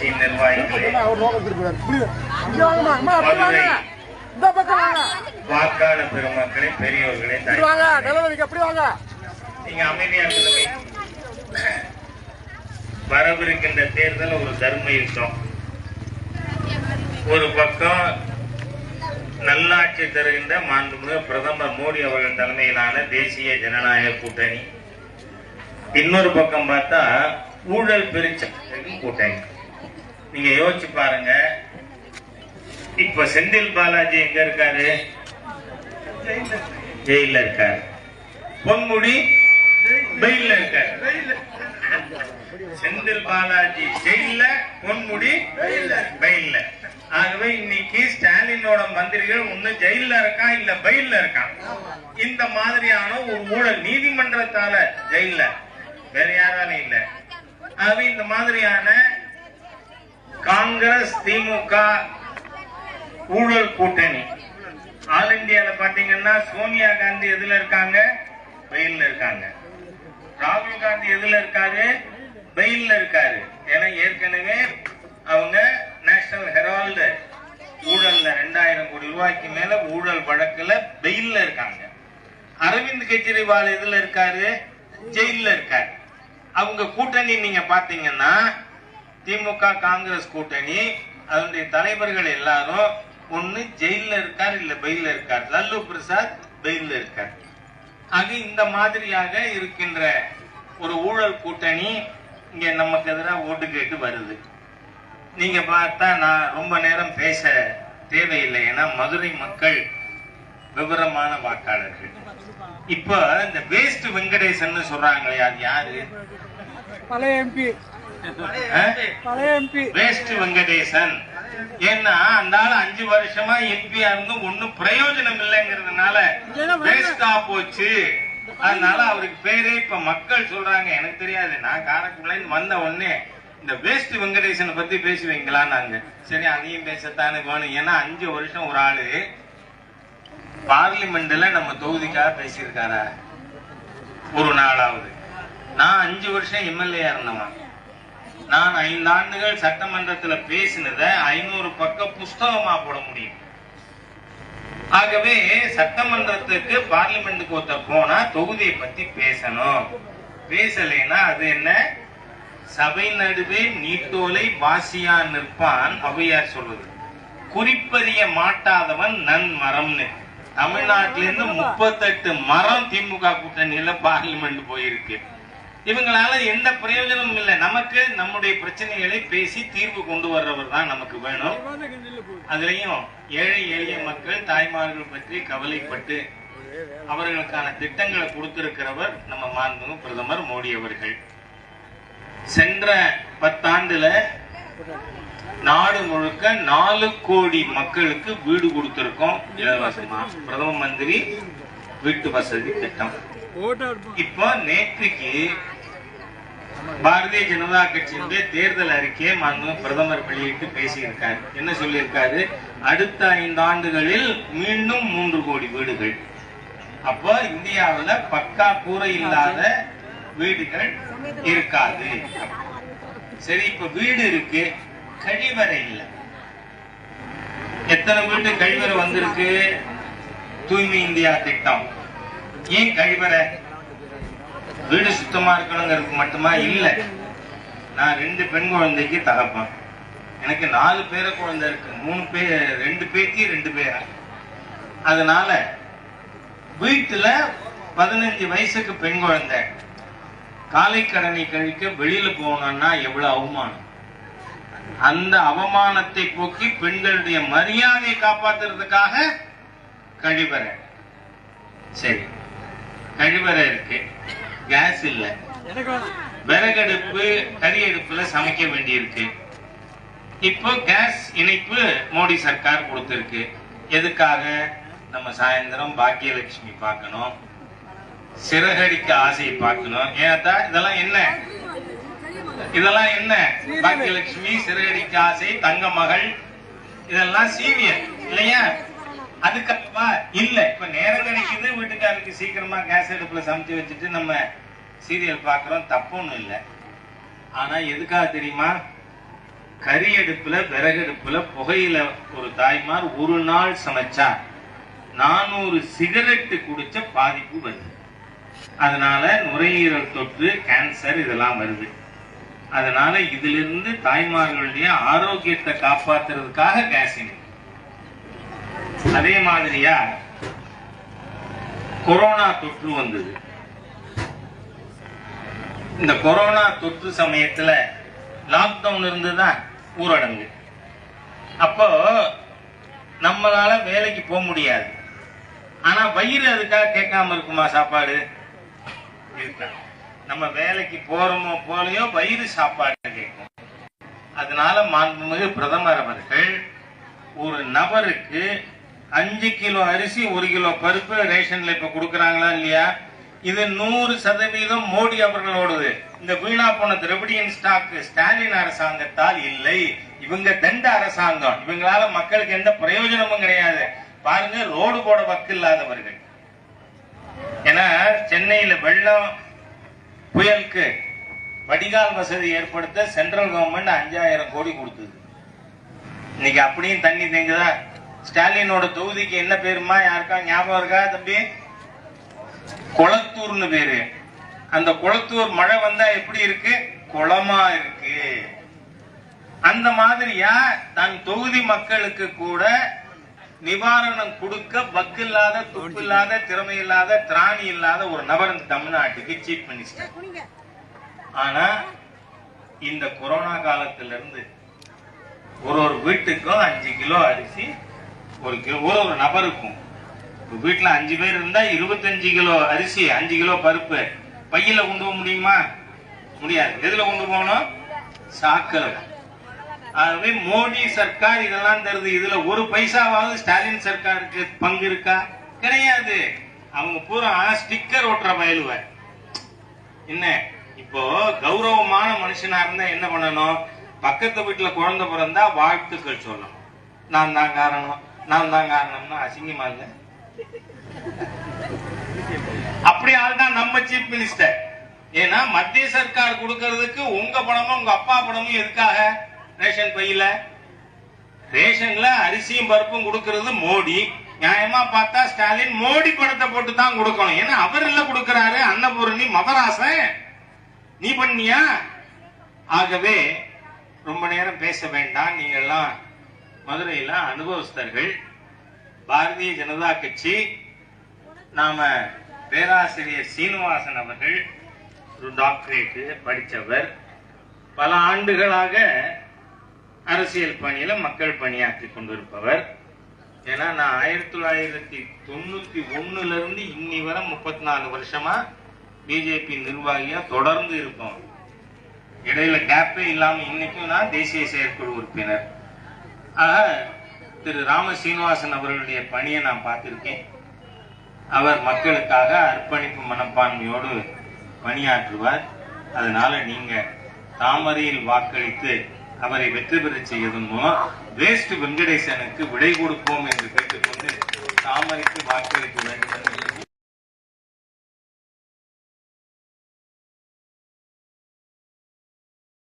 கட்சியின் நிர்வாகிகளே வாக்காளர் பெருமக்களே வாங்க. நீங்க அமைதியா வரவிருக்கின்ற தேர்தல் ஒரு தர்ம யுத்தம். ஒரு பக்கம் நல்லாட்சி தருகின்ற மாண்புமிகு பிரதமர் மோடி அவர்கள் தலைமையிலான தேசிய ஜனநாயக கூட்டணி. இன்னொரு பக்கம் பார்த்தா ஊழல் பெருச்சம் கூட்டணி. நீங்க யோசிச்சு பாருங்க. இப்ப செந்தில் பாலாஜி எங்க இருக்காரு? ஜெயில இருக்காரு. பொன்முடி பெயில்ல இருக்காரு. செந்தில் பாலாஜி ஜெயில பொன்முடி பெயில்ல. ஆகவே இன்னைக்கு ஸ்டாலினோட மந்திரிகள் ஒண்ணு ஜெயில இருக்கான் இல்ல பெயில்ல இருக்கான் இந்த மாதிரியான ஒரு ஊழல் நீதிமன்றத்தால ஜெயில வேற யாராலும் இல்ல. ஆகவே இந்த மாதிரியான காங்கிரஸ் திமுக ஊழல் கூட்டணி. ஆல் இந்தியால பாத்தீங்கன்னா சோனியா காந்தி எதுல இருக்காங்க? வெயில்ல இருக்காங்க. ராகுல் காந்தி எதுல இருக்காரு? வெயில்ல இருக்காரு. ஏன்னா ஏற்கனவே அவங்க நேஷனல் ஹெரால்டு ஊழல்ல ரெண்டாயிரம் கோடி ரூபாய்க்கு மேல ஊழல் வழக்குல வெயில்ல இருக்காங்க. அரவிந்த் கெஜ்ரிவால் எதுல இருக்காரு? ஜெயில இருக்காரு. அவங்க கூட்டணி நீங்க பாத்தீங்கன்னா திமுக காங்கிரஸ் கூட்டணி அதனுடைய தலைவர்கள் எல்லாரும் ஒன்னு ஜெயில இருக்கார் இல்ல பெயில இருக்கார். லல்லு பிரசாத் பெயில இருக்கார். ஆக இந்த மாதிரியாக இருக்கின்ற ஒரு ஊழல் கூட்டணி இங்க நமக்கு எதிராக ஓட்டு கேட்டு வருது. நீங்க பார்த்தா நான் ரொம்ப நேரம் பேச தேவையில்லை. ஏன்னா மதுரை மக்கள் விவரமான வாக்காளர்கள். இப்ப இந்த வேஸ்ட் வெங்கடேசன் சொல்றாங்களே அது யாரு? பழைய பழைய எம்பி வேஸ்ட் வெங்கடேசன். ஏன்னா அந்த ஆள் அஞ்சு வருஷமா எம்பியா இருந்தும் ஒண்ணும் பிரயோஜனம் இல்லைங்கிறதுனால வேஸ்டா போச்சு. அதனால அவருக்கு பேரே இப்ப மக்கள் சொல்றாங்க எனக்கு தெரியாது. நான் காரைக்குடில இருந்து வந்த உடனே இந்த வேஸ்ட் வெங்கடேசனை பத்தி பேசுவீங்களா நாங்க. சரி அதையும் பேசத்தானே வேணும். ஏன்னா அஞ்சு வருஷம் ஒரு ஆளு பார்லிமெண்ட்ல நம்ம தொகுதிக்காக பேசியிருக்காரா? ஒரு நாளாவது. நான் அஞ்சு வருஷம் எம்எல்ஏ இருந்தவன். நான் ஐந்து ஆண்டுகள் சட்டமன்றத்துல பேசினத ஐநூறு பக்கம் புஸ்தகமா போட முடியும். ஆகவே சட்டமன்றத்துக்கு பார்லிமெண்ட்டுக்கு ஒருத்தர் போனா தொகுதியை பத்தி பேசணும். பேசலைன்னா அது என்ன? சபை நடுவே நீட்டோலை வாசியா நிற்பான் அவையார் சொல்றது குறிப்பறிய மாட்டாதவன் நன் மரம்னு தமிழ்நாட்டில இருந்து முப்பத்தெட்டு மரம் திமுக கூட்டணியில பார்லிமெண்ட் போயிருக்கு. இவங்களால எந்த பிரயோஜனமும் இல்லை. நமக்கு நம்முடைய பிரச்சனைகளை பேசி தீர்வு கொண்டு வர்றவர் தான் நமக்கு வேணும். அதுலயும் ஏழை எளிய மக்கள் தாய்மார்கள் பற்றி கவலைப்பட்டு அவர்களுக்கான திட்டங்களை கொடுத்திருக்கிறவர் நம்ம மாண்புமிகு பிரதமர் மோடி அவர்கள். சென்ற பத்தாண்டுல நாடு முழுக்க நாலு கோடி மக்களுக்கு வீடு கொடுத்திருக்கோம் இலவசமா. பிரதம மந்திரி வீட்டு வசதி திட்டம். இப்போ நேற்றுக்கு பாரதிய ஜனதா கட்சியினுடைய தேர்தல் அறிக்கையை மாண்பு பிரதமர் வெளியிட்டு பேசியிருக்காரு. என்ன சொல்லியிருக்காரு? அடுத்த ஐந்து ஆண்டுகளில் மீண்டும் மூன்று கோடி வீடுகள். அப்போ இந்தியாவுல பக்கா கூரை இல்லாத வீடுகள் இருக்காது. சரி இப்ப வீடு இருக்கு கழிவறை இல்ல. எத்தனை வீட்டு கழிவறை வந்திருக்கு? தூய்மை இந்தியா திட்டம். ஏன் கழிவறை? வீடு சுத்தமா இருக்கணுங்கிறது மட்டுமா? இல்ல. நான் ரெண்டு பெண் குழந்தைக்கு தகப்பேன். எனக்கு நாலு பேர குழந்தை இருக்கு. மூணு பேர் ரெண்டு பேத்தி ரெண்டு பேரா. அதனால வீட்டுல பதினஞ்சு வயசுக்கு பெண் குழந்தை. காலை கடனை கழிக்க வெளியில போகணும்னா எவ்வளவு அவமானம்? அந்த அவமானத்தை போக்கி பெண்களுடைய மரியாதையை காப்பாத்துறதுக்காக கழிவறை. சரி. கழிவறை இருக்கு. கேஸ் இல்ல. விறகடுப்பு கறி அடுப்புல சமைக்க வேண்டியிருக்கு. இப்போ கேஸ் இணைப்பு மோடி சர்க்கார் கொடுத்திருக்கு. எதுக்காக? நம்ம சாயந்தரம் பாக்கியலட்சுமி பார்க்கணும். சிறகடிக்க ஆசையை பார்க்கணும். ஏதா இதெல்லாம் என்ன? இதெல்லாம் என்ன? பாக்கியலட்சுமி சிறகடிக்க ஆசை தங்க மகள் இதெல்லாம் சீவியர் இல்லையா? அதுக்கப்புறமா இல்ல இப்ப நேரம் கிடைக்குது வீட்டுக்காரருக்கு சீக்கிரமா கேஸ் அடுப்புல சமைச்சு வச்சுட்டு நம்ம சீரியல் பாக்குறோம். தப்பு ஒண்ணும் இல்ல. ஆனா எதுக்காக தெரியுமா? கறி அடுப்புல விறகடுப்புல புகையில ஒரு தாய்மார் ஒரு நாள் சமைச்சா நானூறு சிகரெட்டு குடிச்ச பாதிப்பு வருது. அதனால நுரையீரல் தொற்று கேன்சர் இதெல்லாம் வருது. அதனால இதிலிருந்து தாய்மார்களுடைய ஆரோக்கியத்தை காப்பாத்துறதுக்காக கேசிங் அதே மாதிரியா? கொரோனா தொற்று வந்தது. இந்த கொரோனா தொற்று சமயத்துல லாக்டவுன் இருந்துதான் ஊரடங்கு. அப்போ நம்மளால வேலைக்கு போக முடியாது. ஆனா வயிறு அதுக்காக கேட்காம இருக்குமா சாப்பாடு? நம்ம வேலைக்கு போறோமோ போலையோ வயிறு சாப்பாடு கேட்கும். அதனால மாண்புமிகு பிரதமர் அவர்கள் ஒரு நபருக்கு அஞ்சு கிலோ அரிசி ஒரு கிலோ பருப்பு ரேஷன்ல இப்ப கொடுக்கறாங்களா இல்லையா? இது நூறு சதவீதம் மோடி அவர்களோடது. இந்த வீணா போன திரவிடியன் ஸ்டாக் ஸ்டாலின் அரசாங்கத்தால் இல்லை. இவங்க தண்ட அரசாங்கம். இவங்களால மக்களுக்கு எந்த பிரயோஜனமும் கிடையாது. பாருங்க ரோடு போட வக்கு இல்லாதவர்கள். ஏன்னா சென்னையில வெள்ளம் புயலுக்கு வடிகால் வசதி ஏற்படுத்த சென்ட்ரல் கவர்மெண்ட் அஞ்சாயிரம் கோடி கொடுத்தது. இன்னைக்கு அப்படியும் தண்ணி தேங்குதா? ஸ்டாலினோட தொகுதிக்கு என்ன பேருமா? யாருக்கா? ஞாபகம் இருக்கா தம்பி? குளத்தூர்னு பேரு. அந்த குளத்தூர் மழை வந்தா எப்படி இருக்கு? குளமா இருக்கு. அந்த மாதிரியா தன் தொகுதி மக்களுக்கு கூட நிவாரணம் கொடுக்க வக்கில்லாத துப்பில்லாத திறமை இல்லாத திராணி இல்லாத ஒரு நபர் இந்த தமிழ்நாட்டுக்கு சீஃப் மினிஸ்டர் ஆனா இந்த கொரோனா காலத்துல இருந்து ஒரு ஒரு வீட்டுக்கும் அஞ்சு கிலோ அரிசி ஒரு கிலோ ஒரு ஒரு நபருக்கும் ஒரு வீட்டுல அஞ்சு பேர் இருந்தா இருபத்தஞ்சு கிலோ அரிசி அஞ்சு கிலோ பருப்பு. பையில கொண்டு போக முடியுமா? முடியாது. எதுல கொண்டு போகணும்? சாக்கல. ஆகவே மோடி சர்க்கார் இதெல்லாம் தருது. இதுல ஒரு பைசாவாவது ஸ்டாலின் சர்க்காருக்கு பங்கு இருக்கா? கிடையாது. அவங்க பூரா ஸ்டிக்கர் ஓட்டுற பயிலுவ என்ன? இப்போ கௌரவமான மனுஷனா இருந்தா என்ன பண்ணணும்? பக்கத்து வீட்டுல குழந்தை பிறந்தா வாழ்த்துக்கள் சொல்லணும். நான் தான் காரணம். நான் தான் காரணம்னா அசிங்கமா இல்ல. அப்படி ஆள்தான் நம்ம சீஃப் மினிஸ்டர் ஏன்னா மத்திய சர்க்கார் கொடுக்கறதுக்கு உங்க பணமும் உங்க அப்பா பணமும் எதுக்காக? ரேஷன் பையில. ரேஷன்ல அரிசியும் பருப்பும் கொடுக்கறது மோடி. நியாயமா பார்த்தா ஸ்டாலின் மோடி பணத்தை போட்டு தான் கொடுக்கணும். ஏன்னா அவர் இல்ல கொடுக்கிறாரு அன்னபூரணி மகராசன் நீ பண்ணியா? ஆகவே ரொம்ப நேரம் பேச வேண்டாம். நீங்க எல்லாம் மதுரையில அனுபவஸ்தர்கள் பாரதிய ஜனதா கட்சி நாம பேராசிரியர் சீனிவாசன் அவர்கள் ஒரு டாக்டரேட்டு படித்தவர் பல ஆண்டுகளாக அரசியல் பணியில மக்கள் பணியாற்றி கொண்டிருப்பவர். ஏன்னா நான் ஆயிரத்தி தொள்ளாயிரத்தி தொண்ணூத்தி ஒண்ணுல இருந்து இன்னி வரை முப்பத்தி நாலு வருஷமா பிஜேபி நிர்வாகியா தொடர்ந்து இருப்போம். இடையில கேப்பே இல்லாம இன்னைக்கும் நான் தேசிய செயற்குழு உறுப்பினர். ஆக திரு ராம சீனிவாசன் அவர்களுடைய பணியை நான் பார்த்திருக்கேன். அவர் மக்களுக்காக அர்ப்பணிப்பு மனப்பான்மையோடு பணியாற்றுவார். அதனால நீங்க தாமரையில் வாக்களித்து அவரை வெற்றி பெற செய்வதன் மூலம் வேஸ்ட் வெங்கடேசனுக்கு விடை கொடுப்போம் என்று கேட்டுக்கொண்டு தாமரைக்கு வாக்களிக்க வேண்டும் என்று